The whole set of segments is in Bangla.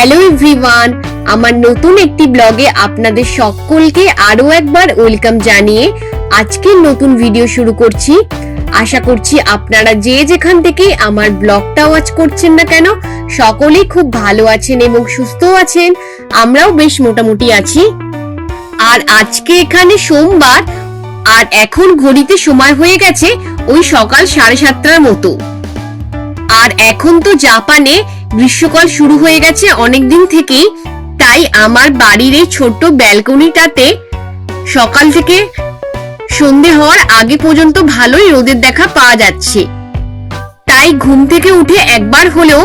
হ্যালো এভরিওয়ান, আমার নতুন একটি ব্লগে আপনাদের সকলকে আরও একবার ওয়েলকাম জানিয়ে আজকের নতুন ভিডিও শুরু করছি। আশা করছি আপনারা যে যেখান থেকে আমার ব্লগটা ওয়াচ করছেন না কেন, সকলেই খুব ভালো আছেন এবং সুস্থ আছেন, আমরাও বেশ মোটামুটি আছি। আর আজকে এখানে সোমবার, আর এখন ঘড়িতে সময় হয়ে গেছে ওই সকাল সাড়ে সাতটার মতো। আর এখন তো জাপানে গ্রীষ্মকাল শুরু হয়ে গেছে অনেক দিন থেকেই, তাই আমার বাড়ির এই ছোট্ট ব্যালকনিটাতে সকাল থেকে সন্ধে হওয়ার আগে পর্যন্ত ভালোই রোদের দেখা পাওয়া যাচ্ছে। তাই ঘুম থেকে উঠে একবার হলেও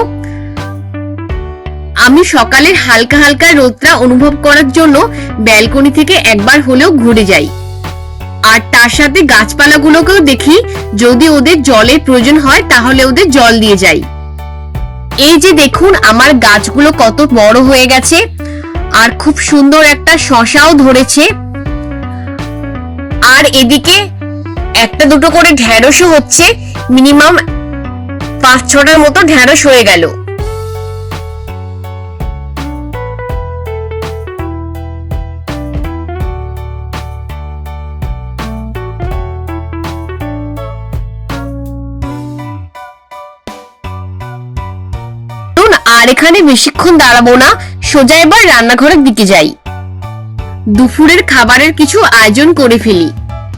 আমি সকালের হালকা হালকা রোদটা অনুভব করার জন্য ব্যালকনি থেকে একবার হলেও ঘুরে যাই। আর তার সাথে গাছপালাগুলোকেও দেখি, যদি ওদের জলের প্রয়োজন হয় তাহলে ওদের জল দিয়ে যাই। এই যে দেখুন, আমার গাছগুলো কত বড় হয়ে গেছে আর খুব সুন্দর একটা শশাও ধরেছে। আর এদিকে একটা দুটো করে ঢ্যাঁড়সও হচ্ছে। মিনিমাম পাঁচ ছটার মতো ঢ্যাঁড়স হয়ে গেল। আর এখানে বেশিক্ষণ দাঁড়াবো না। সোজা এবার রান্নাঘরের দিকে যাই। দুপুরের খাবারের কিছু আয়োজন করে ফেলি।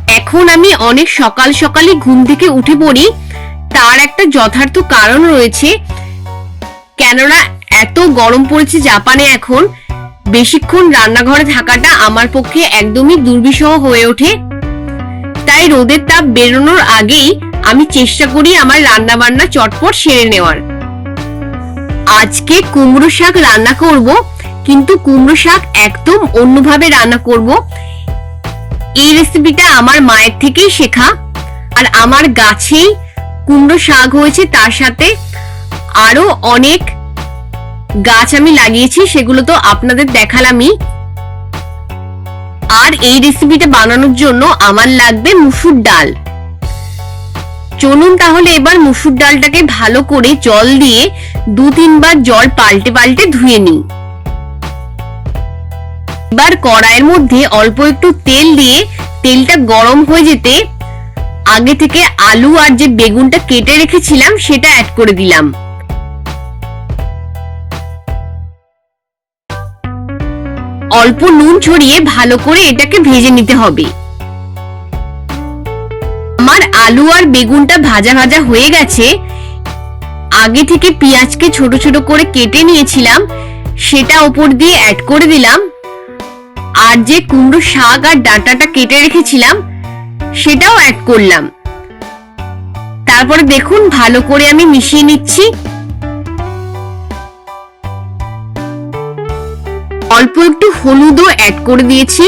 এখন আমি অনেক সকাল সকালই ঘুম থেকে উঠে পড়ি। তার একটা যথার্থ কারণ রয়েছে, কেননা এত গরম পড়েছে জাপানে এখন। বেশিক্ষণ রান্নাঘরে থাকাটা আমার পক্ষে একদমই দুর্বিষহ হয়ে ওঠে। তাই রোদের তাপ বেরোনোর আগেই আমি চেষ্টা করি আমার রান্না বান্না চটপট সেরে নেওয়ার। আজকে কুমড়ো শাক রান্না করব, কিন্তু কুমড়ো শাক একদম অন্যভাবে রান্না করব। এই রেসিপিটা আমার মায়ের থেকেই শেখা, আর আমার গাছেই কুমড়ো শাক হয়েছে, তার সাথে আরও অনেক গাছ আমি লাগিয়েছি, সেগুলো তো আপনাদের দেখালামই। আর এই রেসিপিটা বানানোর জন্য আমার লাগবে মুসুর ডাল। চলুন তাহলে এবার মুসুর ডালটাকে ভালো করে জল দিয়ে দু তিনবার জল পাল্টে পাল্টে ধুয়ে নিই। এবার কড়াইয়ের মধ্যে অল্প একটু তেল দিয়ে তেলটা গরম হয়ে যেতে আগে থেকে আলু আর যে বেগুনটা কেটে রেখেছিলাম সেটা অ্যাড করে দিলাম। অল্প নুন ছড়িয়ে ভালো করে এটাকে ভেজে নিতে হবে। আমার আলু আর বেগুনটা ভাজা ভাজা হয়ে গেছে, আগে থেকে পেঁয়াজকে ছোট ছোট করে কেটে নিয়েছিলাম, সেটা ওপর দিয়ে অ্যাড করে দিলাম, আর যে কুমড়ো শাক আর ডাঁটাটা কেটে রেখেছিলাম, সেটাও অ্যাড করলাম। তারপরে দেখুন, ভালো করে আমি মিশিয়ে নিচ্ছি। অল্প একটু হলুদও অ্যাড করে দিয়েছি।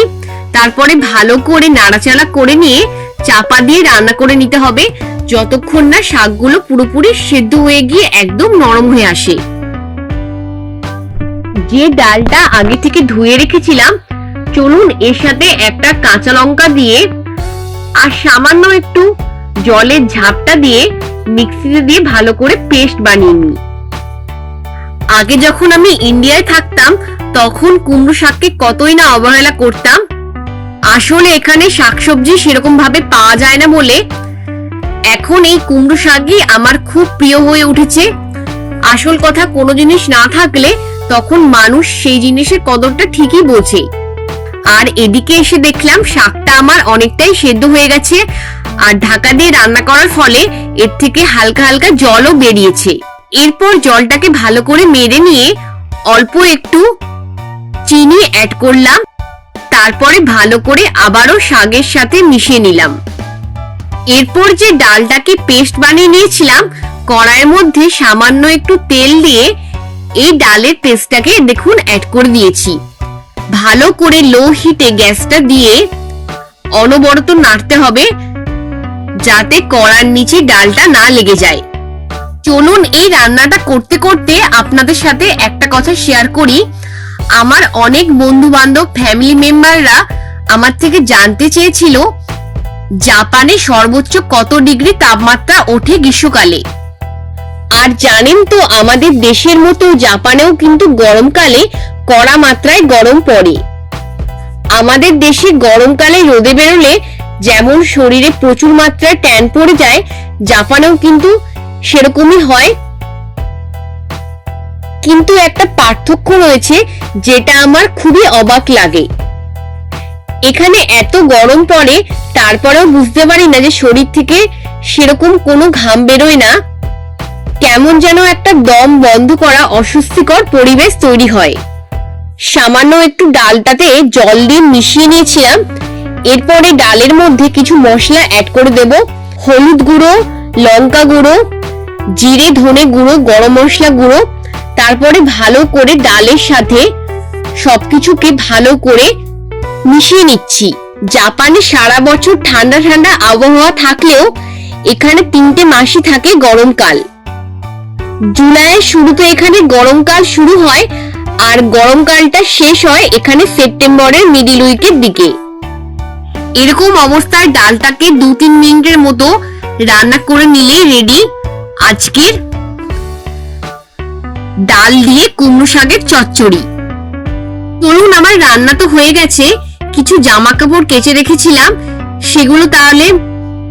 তারপরে ভালো করে নাড়াচাড়া করে নিয়ে চাপা দিয়ে রান্না করে নিতে হবে। যতক্ষণ না শাকগুলো পুরোপুরি সেদ্ধ হয়ে গিয়ে একদম নরম হয়ে আসে। যে ডালটা আগে থেকে ধুয়ে রেখেছিলাম, চলুন এর সাথে একটা কাঁচা লঙ্কা দিয়ে আর সামান্য একটু জলের ঝাপটা দিয়ে মিক্সিতে দিয়ে ভালো করে পেস্ট বানিয়ে নিই। আগে যখন আমি ইন্ডিয়ায় থাকতাম, তখন কুমড়ো শাককে কতই না অবহেলা করতাম আসলে এখানে শাকসবজি সেরকম ভাবে পাওয়া যায় না বলে এখন এই কুমড়ো শাকই আমার খুব প্রিয় হয়ে উঠেছে। আসল কথা কোনো জিনিস না থাকলে তখন মানুষ সেই জিনিসের কদরটা ঠিকই বোঝে। আর এদিকে এসে দেখলাম শাকটা আমার অনেকটাই সেদ্ধ হয়ে গেছে আর ঢাকা দিয়ে রান্না করার ফলে এর থেকে হালকা হালকা জলও বেরিয়েছে। এরপর জলটাকে ভালো করে মেরে নিয়ে অল্প একটু চিনি অ্যাড করলাম। তারপরে ভালো করে আবারও শাকের সাথে মিশিয়ে নিলাম। এরপর যে ডালটাকে পেস্ট বানিয়ে নিয়েছিলাম, কড়াইয়ের মধ্যে সামান্য একটু তেল দিয়ে এই ডালের পেস্টটাকে দেখুন অ্যাড করে দিয়েছি। ভালো করে লো হিটে গ্যাসটা দিয়ে অনবরত নাড়তে হবে যাতে কড়ার নিচে ডালটা না লেগে যায়। চলুন এই রান্নাটা করতে করতে আপনাদের সাথে একটা কথা শেয়ার করি। আমার অনেক বন্ধু বান্ধব ফ্যামিলি মেম্বাররা আমার থেকে জানতে চেয়েছিল, জাপানে সর্বোচ্চ কত ডিগ্রি তাপমাত্রা ওঠে গ্রীষ্মকালে। আর জানেন তো, আমাদের দেশের মতো জাপানেও কিন্তু গরমকালে কড়া মাত্রায় গরম পড়ে। আমাদের দেশে গরমকালে রোদে বেরোলে যেমন শরীরে প্রচুর মাত্রায় ট্যান পড়ে যায়, জাপানেও কিন্তু সেরকমই হয়। কিন্তু একটা পার্থক্য রয়েছে যেটা আমার খুবই অবাক লাগে। এখানে এত গরম পড়ে, তারপরেও বুঝতে পারি না যে শরীর থেকে সেরকম কোনো ঘাম বেরোয় না। কেমন যেন একটা দম বন্ধ করা অস্বস্তিকর পরিবেশ তৈরি হয়। সামান্য একটু ডালটাতে জল দিয়ে মিশিয়ে নিয়েছিলাম। এরপরে ডালের মধ্যে কিছু মশলা অ্যাড করে দেব। হলুদ গুঁড়ো, লঙ্কা গুঁড়ো, জিরে ধনে গুঁড়ো, গরম মশলা গুঁড়ো তারপরে ভালো করে ডালের সাথে সবকিছুকে ভালো করে মিশিয়ে নিচ্ছি। জাপানে সারা বছর ঠান্ডা ঠান্ডা আবহাওয়া থাকলেও এখানে তিনটে মাসই থাকে গরমকাল। জুলাইয়ের শুরুতে এখানে গরমকাল শুরু হয় আর গরমকালটা শেষ হয় এখানে সেপ্টেম্বরের মিডিল উইকের দিকে। এরকম অবস্থায় ডালটাকে দু তিন মিনিটের মতো রান্না করে নিলে রেডি আজকের ডাল দিয়ে কুমড়ো শাকের চচ্চড়ি। চলুন, আমার রান্না তো হয়ে গেছে। কিছু জামা কাপড় কেচে রেখেছিলাম। সেগুলো তাহলে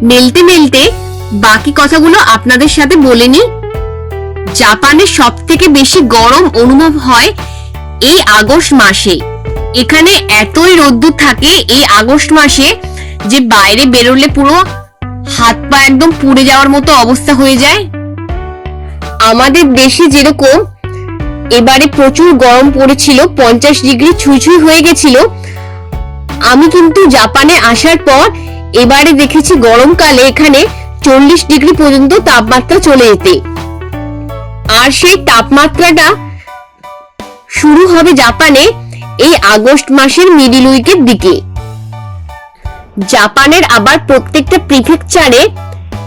মেলতে মেলতে বাকি কথাগুলো আপনাদের সাথে বলে নি জাপানে সব থেকে বেশি গরম অনুভব হয় এই আগস্ট মাসে। এখানে এতই রোদ্দুর থাকে এই আগস্ট মাসে যে বাইরে বেরোলে পুরো হাত পা একদম পুড়ে যাওয়ার মতো অবস্থা হয়ে যায়। আমাদের দেশে যেরকম এবারে প্রচুর গরম পড়েছিল, পঞ্চাশ ডিগ্রি ছুঁই ছুঁই হয়ে গেছিল। আমি কিন্তু জাপানে আসার পর এবারে দেখেছি গরমকালে এখানে চল্লিশ ডিগ্রি পর্যন্ত তাপমাত্রা চলে যেতে। আর সেই তাপমাত্রাটা শুরু হবে জাপানে এই আগস্ট মাসের মিডিল উইকের দিকে। জাপানের আবার প্রত্যেকটা প্রিফেকচারে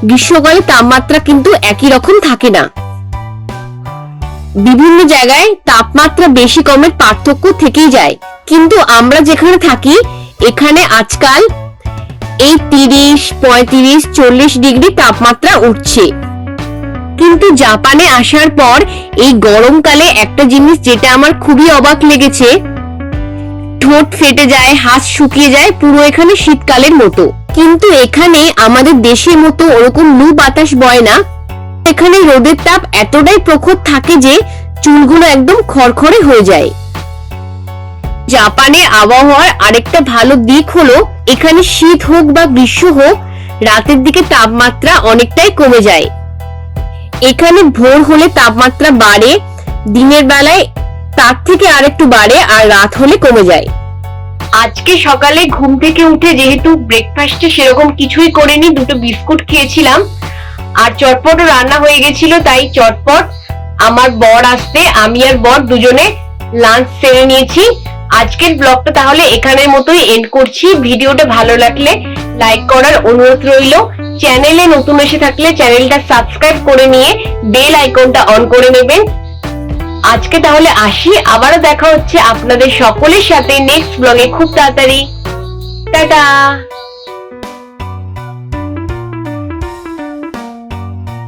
গ্রীষ্মকালে তাপমাত্রা কিন্তু একই রকম থাকে না। বিভিন্ন জায়গায় তাপমাত্রা বেশি কমের পার্থক্য থেকেই যায়। কিন্তু আমরা যেখানে থাকি, এখানে আজকাল এই তিরিশ, পঁয়ত্রিশ, চল্লিশ ডিগ্রি তাপমাত্রা উঠছে। কিন্তু জাপানে আসার পর এই গরমকালে একটা জিনিস যেটা আমার খুবই অবাক লেগেছে, ঠোঁট ফেটে যায়, হাত শুকিয়ে যায় পুরো এখানে শীতকালের মতো। কিন্তু এখানে আমাদের দেশের মতো ওরকম লু বাতাস বয় না। এখানে রোদের তাপ এতটাই প্রখর থাকে যে চুলগুলো একদম খড়খড়ে হয়ে যায়। জাপানে আবহাওয়ার আরেকটা ভালো দিক হলো, এখানে শীত হোক বা গ্রীষ্ম হোক, রাতের দিকে তাপমাত্রা অনেকটাই কমে যায়। এখানে ভোর হলে তাপমাত্রা বাড়ে, দিনের বেলায় তার থেকে আরেকটু বাড়ে আর রাত হলে কমে যায়। আজকে সকালে ঘুম থেকে উঠে যেহেতু ব্রেকফাস্টে সেরকম কিছুই করিনি, দুটো বিস্কুট খেয়েছিলাম আর চটপটও রান্না হয়ে গেছিল, তাই চটপট। আমার বর আসতে আমি আর বর দুজনে লাঞ্চ সেরে নিয়েছি। আজকের ব্লগটা তাহলে এখানের মতোই এন্ড করছি। ভিডিওটা ভালো লাগলে লাইক করার অনুরোধ রইল। চ্যানেলে নতুন এসে থাকলে চ্যানেলটা সাবস্ক্রাইব করে নিয়ে বেল আইকনটা অন করে নেবেন। আজকে তাহলে আসি, আবারও দেখা হচ্ছে আপনাদের সকলের সাথে নেক্সট ব্লগে খুব তাড়াতাড়ি। টাটা!